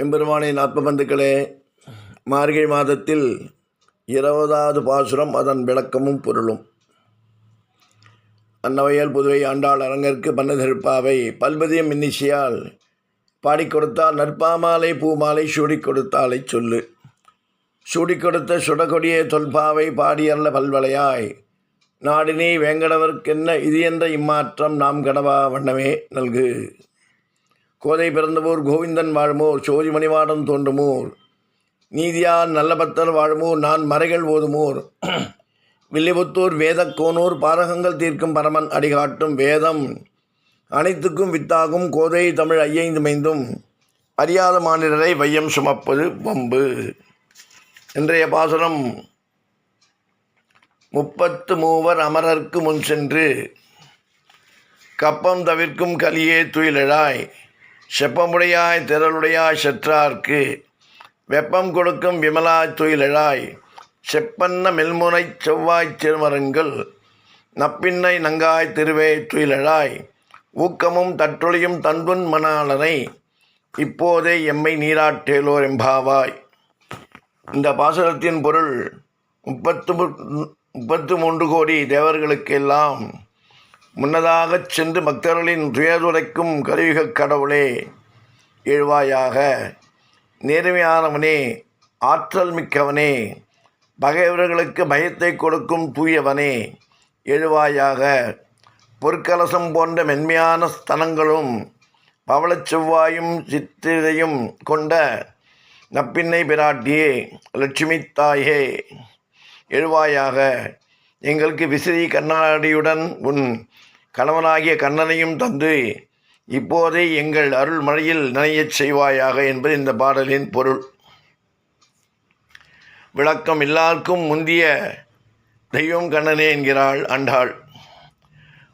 எம்பெருமானின் ஆத்மபந்துக்களே மார்கழி மாதத்தில் இருபதாவது பாசுரம் அதன் விளக்கமும் பொருளும். அன்னவையல் புதுவை ஆண்டாள் அரங்கற்கு பண்ணதிருப்பாவை பல்பதியம் இன்னிசையால் பாடிக் கொடுத்தால் நற்பாமாலை பூமாலை சூடி கொடுத்தாலை சொல்லு. சூடி கொடுத்த சுடகொடியே தொல்பாவை பாடியல்ல பல்வளையாய். நாடினி வேங்கடவர்க்கென்ன இது என்ற இம்மாற்றம் நாம் கடவா வண்ணமே நல்கு. கோதை பிறந்தவோர் கோவிந்தன் வாழுமோர் சோதி மணிவாடம் தோன்றுமோர். நீதியால் நல்ல பக்தர் வாழுமோர் நான் மறைகள் ஓதுமோர். வில்லிபுத்தூர் வேதக்கோனூர் பாரகங்கள் தீர்க்கும் பரமன் அடிகாட்டும் வேதம். அனைத்துக்கும் வித்தாகும் கோதை தமிழ் ஐயைந்து மைந்தும் அறியாத மாநிலரை வையம் சுமப்பது வம்பு. இன்றைய பாசுரம் முப்பத்து மூவர் அமரர்க்கு முன் சென்று கப்பம் தவிர்க்கும் கலியே துயிலழாய். செப்பமுடையாய் திரளுடையாய் செற்றார்க்கு வெப்பம் கொடுக்கும் விமலா துயிலழாய் செப்பன்ன மெல்முனை செவ்வாய்ச் திருமரங்கள் நப்பின்னை நங்காய் திருவே துயிலழாய் ஊக்கமும் தற்றொழியும் தன்புன் மணாளனை இப்போதே எம்மை நீராட்டேலோர் எம்பாவாய். இந்த பாசுரத்தின் பொருள் முப்பத்து மு- முப்பத்து மூன்று கோடி தேவர்களுக்கெல்லாம் முன்னதாகச் சென்று பக்தர்களின் துயதுரைக்கும் கலியுகக் கடவுளே எழுவாயாக. நேர்மையானவனே ஆற்றல் மிக்கவனே பகைவர்களுக்கு பயத்தை கொடுக்கும் தூயவனே எழுவாயாக. பொற்கலசம் போன்ற மென்மையான ஸ்தனங்களும் பவளச் செவ்வாயும் சித்திரையும் கொண்ட நப்பின்னை பிராட்டியே லட்சுமி தாயே எழுவாயாக. எங்களுக்கு விசிறி கண்ணாடியுடன் உன் கணவனாகிய கண்ணனையும் தந்து இப்போதே எங்கள் அருள் மழையில் நனையச் செய்வாயாக என்பது இந்த பாடலின் பொருள். விளக்கம் எல்லாருக்கும் முந்திய தெய்வம் கண்ணனே என்கிறாள் அண்டாள்.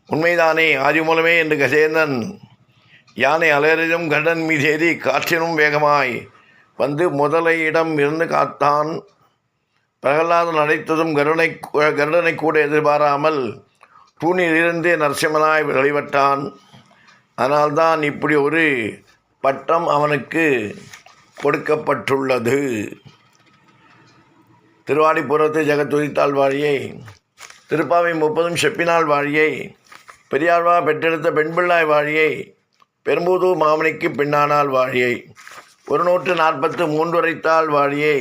உண்மைதானே ஆதிமூலமே என்று கஜேந்தன் யானை அலறிலும் கண்டன் மீதேறி காற்றினும் வேகமாய் வந்து முதலையிடம் இருந்து காத்தான். பிரகலாதன் அழைத்ததும் கருணை கருடனை கூட எதிர்பாராமல் தூணிலிருந்து நரசிம்மனாய் வெளிவட்டான் அதனால்தான் இப்படி ஒரு பட்டம் அவனுக்கு கொடுக்கப்பட்டுள்ளது. திருவாடிபுரத்து ஜெகத்துதித்தாள் வாழியை திருப்பாவை முப்பதும் செப்பினாள் வாழியை பெரியாழ்வா பெற்றெடுத்த பெண்பிள்ளாய் வாழியை பெரும்புதூர் மாமணிக்கு பின்னானால் வாழியை ஒரு நூற்று நாற்பத்து மூன்று வரைத்தாள் வாழியை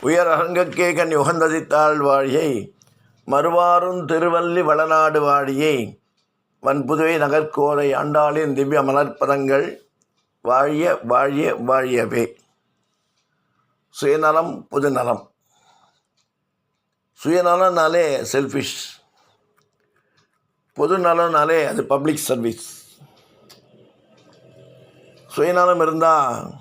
உயர் அரங்கக்கே கண் உகந்ததித்தாள் வாழியை மறுவாரும் திருவள்ளி வளநாடு வாழியை. வன்புதுவை நகர்கோரை ஆண்டாளின் திவ்ய மலர்பதங்கள் வாழிய வாழிய வாழியவே. சுயநலம் புதுநலம். சுயநலம்னாலே செல்ஃபிஷ் பொது நலம்னாலே அது பப்ளிக் சர்வீஸ் சுயநலம் இருந்தால்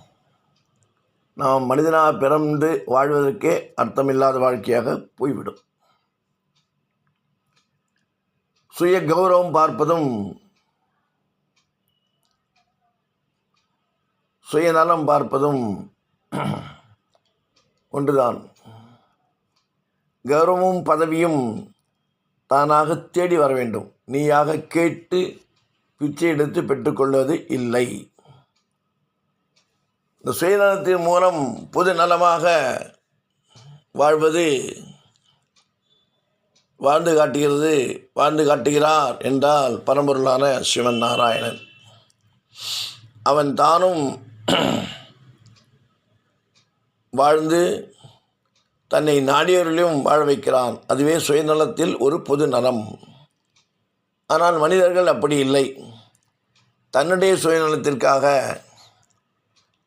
நாம் மனிதனாக பிறந்து வாழ்வதற்கே அர்த்தமில்லாத வாழ்க்கையாக போய்விடும். சுய கௌரவம் பார்ப்பதும் சுயநலம் பார்ப்பதும் ஒன்றுதான். கௌரவமும் பதவியும் தானாக தேடி வர வேண்டும். நீயாக கேட்டு பிச்சை எடுத்து பெற்றுக்கொள்வது இல்லை. இந்த சுயநலத்தின் மூலம் பொது நலமாக வாழ்வது வாழ்ந்து காட்டுகிறது வாழ்ந்து காட்டுகிறார் என்றால் பரம்பொருளான சிவன் நாராயணன். அவன் தானும் வாழ்ந்து தன்னை நாடியவர்களையும் வாழ வைக்கிறான். அதுவே சுயநலத்தில் ஒரு பொது நலம். ஆனால் மனிதர்கள் அப்படி இல்லை. தன்னுடைய சுயநலத்திற்காக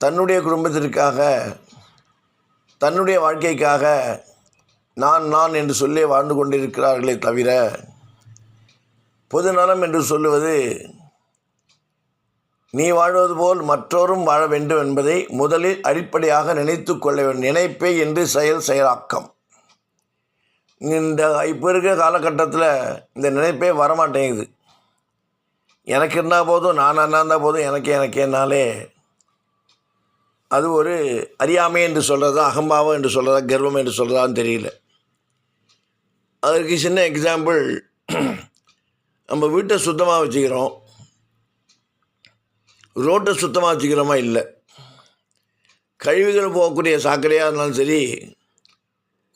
தன்னுடைய குடும்பத்திற்காக தன்னுடைய வாழ்க்கைக்காக நான் நான் என்று சொல்லி வாழ்ந்து கொண்டிருக்கிறார்களே தவிர பொது நலம் என்று சொல்லுவது நீ வாழ்வது போல் மற்றோரும் வாழ வேண்டும் என்பதை முதலில் அடிப்படையாக நினைத்து கொள்ள வேண்டும். நினைப்பே என்று செயல் செயலாக்கம். இந்த இப்போ இருக்கிற காலகட்டத்தில் இந்த நினைப்பே வரமாட்டேங்குது. எனக்கு இருந்தால் போதும் நான் அண்ணா இருந்தால் போதும் எனக்கு எனக்கு என்னாலே அது ஒரு அறியாமை என்று சொல்கிறதா அகம்பாவம் என்று சொல்கிறதா கர்வம் என்று சொல்கிறதான்னு தெரியல. அதற்கு சின்ன எக்ஸாம்பிள் நம்ம வீட்டை சுத்தமாக வச்சுக்கிறோம். ரோட்டை சுத்தமாக வச்சுக்கிறோமா? இல்லை. கழிவுகள் போகக்கூடிய சாக்கடையாக இருந்தாலும் சரி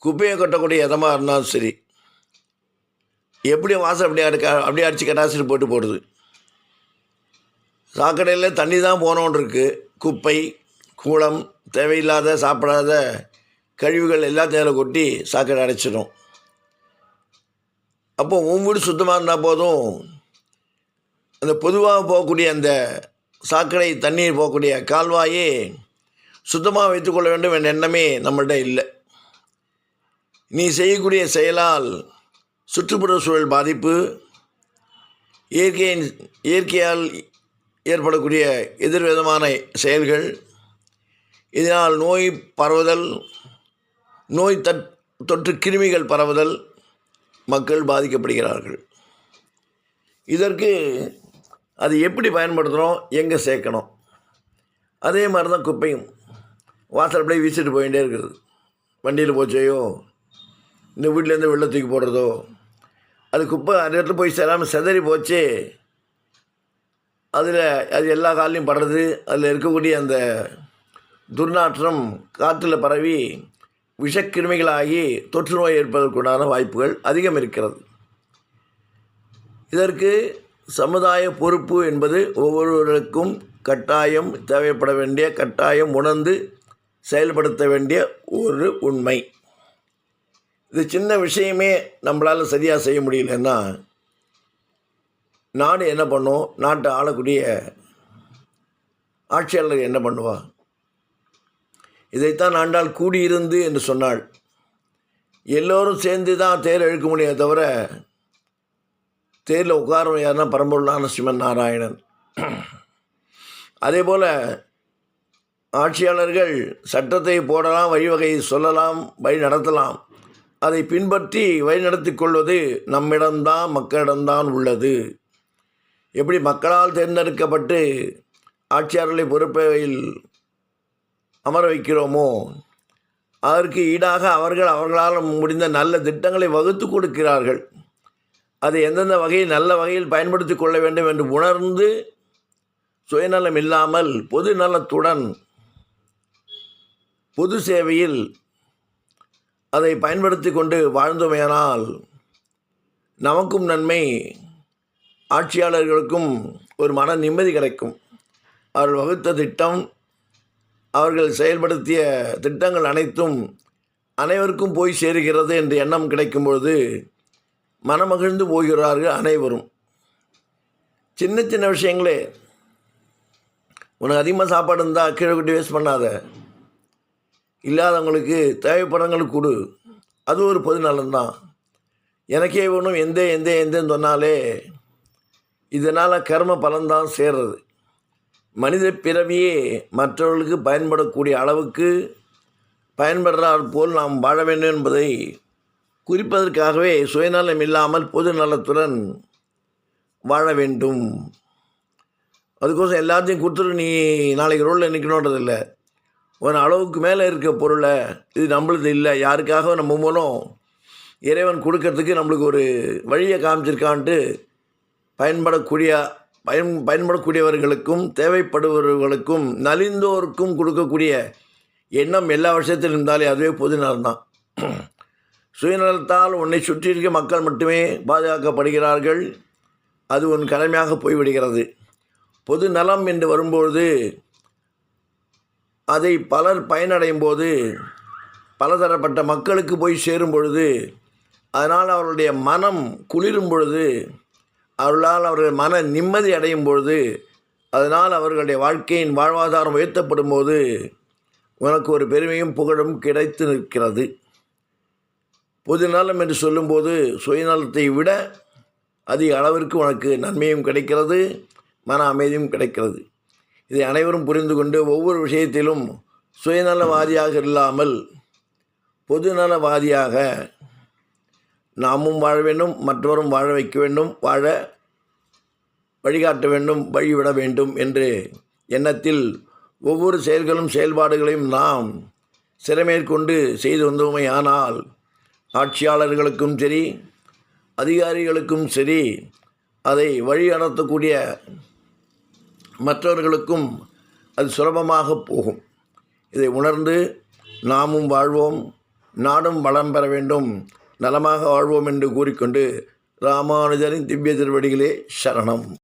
குப்பையை கொட்டக்கூடிய இடமா இருந்தாலும் சரி எப்படி வாசல் அப்படியே அடிக்க அப்படியே அடித்து கட்டாசிட்டு போட்டு போடுது சாக்கடையில் தண்ணி தான் போனோன்னு இருக்குது குப்பை கூளம் தேவையில்லாத சாப்பிடாத கழிவுகள் எல்லாத்தையும் அதில் கொட்டி சாக்கடை அடைச்சிடும் அப்போ உன் வீடு சுத்தமாக இருந்தால் போதும். அந்த பொதுவாக போகக்கூடிய அந்த சாக்கடை தண்ணீர் போகக்கூடிய கால்வாயே சுத்தமாக வைத்துக்கொள்ள வேண்டும் என்ற எண்ணமே நம்மள்கிட்ட இல்லை. நீ செய்யக்கூடிய செயலால் சுற்றுப்புற சூழல் பாதிப்பு இயற்கையின் இயற்கையால் ஏற்படக்கூடிய எதிர்விதமான செயல்கள் இதனால் நோய் பரவுதல் நோய் தட் தொற்று கிருமிகள் பரவுதல் மக்கள் பாதிக்கப்படுகிறார்கள். இதற்கு அது எப்படி பயன்படுத்துகிறோம் எங்கே சேர்க்கணும்? அதே மாதிரி தான் குப்பையும். வாசல் அப்படியே வீசிட்டு போயிட்டே இருக்குது. வண்டியில் போச்சையோ? இந்த வீட்டிலேருந்து வெள்ளை தூக்கி போடுறதோ? அது குப்பை அந்த இடத்துல போய் சேராமல் செதறி போச்சு? அதில் அது எல்லா காலையும் படுறது அதில் இருக்கக்கூடிய அந்த துர்நாற்றம் காற்றில் பரவி விஷக்கிருமிகளாகி தொற்று நோய் ஏற்பதற்குண்டான வாய்ப்புகள் அதிகம் இருக்கிறது. இதற்கு சமுதாய பொறுப்பு என்பது ஒவ்வொருவருக்கும் கட்டாயம் தேவைப்பட வேண்டிய கட்டாயம் உணர்ந்து செயல்படுத்த வேண்டிய ஒரு உண்மை. இது சின்ன விஷயமே நம்மளால் சரியாக செய்ய முடியலன்னா நாடு என்ன பண்ணும்? நாட்டை ஆளக்கூடிய ஆட்சியாளர் என்ன பண்ணுவாள் இதைத்தான் ஆண்டாள் கூடியிருந்து என்று சொன்னாள். எல்லோரும் சேர்ந்து தான் தேர் இழுக்க முடியுமே தவிர தேரில் உட்காரணும் யாருன்னா பரம்பொருளான சிவன் நாராயணன். அதே போல் ஆட்சியாளர்கள் சட்டத்தை போடலாம் வழிவகை சொல்லலாம் வழி நடத்தலாம். அதை பின்பற்றி வழிநடத்தி கொள்வது நம்மிடம்தான் மக்களிடம்தான் உள்ளது. எப்படி மக்களால் தேர்ந்தெடுக்கப்பட்டு ஆட்சியாளர்களை பொறுப்பையில் அமர வைக்கிறோமோ அதற்கு ஈடாக அவர்கள் அவர்களால் முடிந்த நல்ல திட்டங்களை வகுத்து கொடுக்கிறார்கள். அதை எந்தெந்த வகையில் நல்ல வகையில் பயன்படுத்தி கொள்ள வேண்டும் என்று உணர்ந்து சுயநலம் இல்லாமல் பொது நலத்துடன் பொது சேவையில் அதை பயன்படுத்தி கொண்டு வாழ்ந்தோமேனால் நமக்கும் நன்மை ஆட்சியாளர்களுக்கும் ஒரு மன நிம்மதி கிடைக்கும். அவர்கள் வகுத்த திட்டம் அவர்கள் செயல்படுத்திய திட்டங்கள் அனைத்தும் அனைவருக்கும் போய் சேருகிறது என்ற எண்ணம் கிடைக்கும் பொழுது மனமகிழ்ந்து போகிறார்கள் அனைவரும். சின்ன சின்ன விஷயங்களே. உனக்கு அதிகமாக சாப்பாடு இருந்தால் கீழே கொட்டி வேஸ்ட் பண்ணாத. இல்லாதவங்களுக்கு தேவைப்படங்கள் கொடு. அது ஒரு பொது நலன்தான் எனக்கே ஒன்றும் எந்த எந்த எந்தன்னு சொன்னாலே இதனால் கர்ம பலன்தான் சேர்றது. மனித பிறவியே மற்றவர்களுக்கு பயன்படக்கூடிய அளவுக்கு பயன்படுறார் போல் நாம் வாழ வேண்டும் என்பதை குறிப்பதற்காகவே சுயநலம் இல்லாமல் பொது நலத்துடன் வாழ வேண்டும். அதுக்கோசம் எல்லாத்தையும் கொடுத்துட்டு நீ நாளைக்கு ரோட்டில் நிற்கணுன்றதில்லை ஒரு அளவுக்கு மேலே இருக்க பொருளை இது நம்மளது இல்லை. யாருக்காக நம்ம மூலம் இறைவன் கொடுக்கறதுக்கு நம்மளுக்கு ஒரு வழியை காமிச்சிருக்கான்ட்டு பயன்படக்கூடிய பயன் பயன்படக்கூடியவர்களுக்கும் தேவைப்படுபவர்களுக்கும் நலிந்தோருக்கும் கொடுக்கக்கூடிய எண்ணம் எல்லா விஷயத்திலும் இருந்தாலே அதுவே பொது நலம்தான். சுயநலத்தால் உன்னை சுற்றியிருக்க மக்கள் மட்டுமே பாதுகாக்கப்படுகிறார்கள். அது உன் கடமையாக போய்விடுகிறது. பொது நலம் என்று வரும்பொழுது அதை பலர் பயனடையும் போது பலதரப்பட்ட மக்களுக்கு போய் சேரும் பொழுது அதனால் அவர்களுடைய மனம் குளிரும் பொழுது அவர்களால் அவர்கள் மன நிம்மதி அடையும் பொழுது அதனால் அவர்களுடைய வாழ்க்கையின் வாழ்வாதாரம் உயர்த்தப்படும் போது உனக்கு ஒரு பெருமையும் புகழும் கிடைத்து நிற்கிறது. பொதுநலம் என்று சொல்லும்போது சுயநலத்தை விட அதிக அளவிற்கு உனக்கு நன்மையும் கிடைக்கிறது மன அமைதியும் கிடைக்கிறது. இதை அனைவரும் புரிந்து கொண்டு ஒவ்வொரு விஷயத்திலும் சுயநலவாதியாக இல்லாமல் பொதுநலவாதியாக நாமும் வாழ வேண்டும் மற்றவரும் வாழ வைக்க வேண்டும் வாழ வழிகாட்ட வேண்டும் வழிவிட வேண்டும் என்று எண்ணத்தில் ஒவ்வொரு செயல்களும் செயல்பாடுகளையும் நாம் சிறமேற்கொண்டு செய்து வந்தோமே ஆனால் ஆட்சியாளர்களுக்கும் சரி அதிகாரிகளுக்கும் சரி அதை வழி நடத்தக்கூடிய மற்றவர்களுக்கும் அது சுலபமாக போகும். இதை உணர்ந்து நாமும் வாழ்வோம் நாடும் வளம் பெற வேண்டும். நலமாக வாழ்வோம் என்று கூறிக்கொண்டு ராமானுஜரின் திவ்ய திருவடிகளே சரணம்.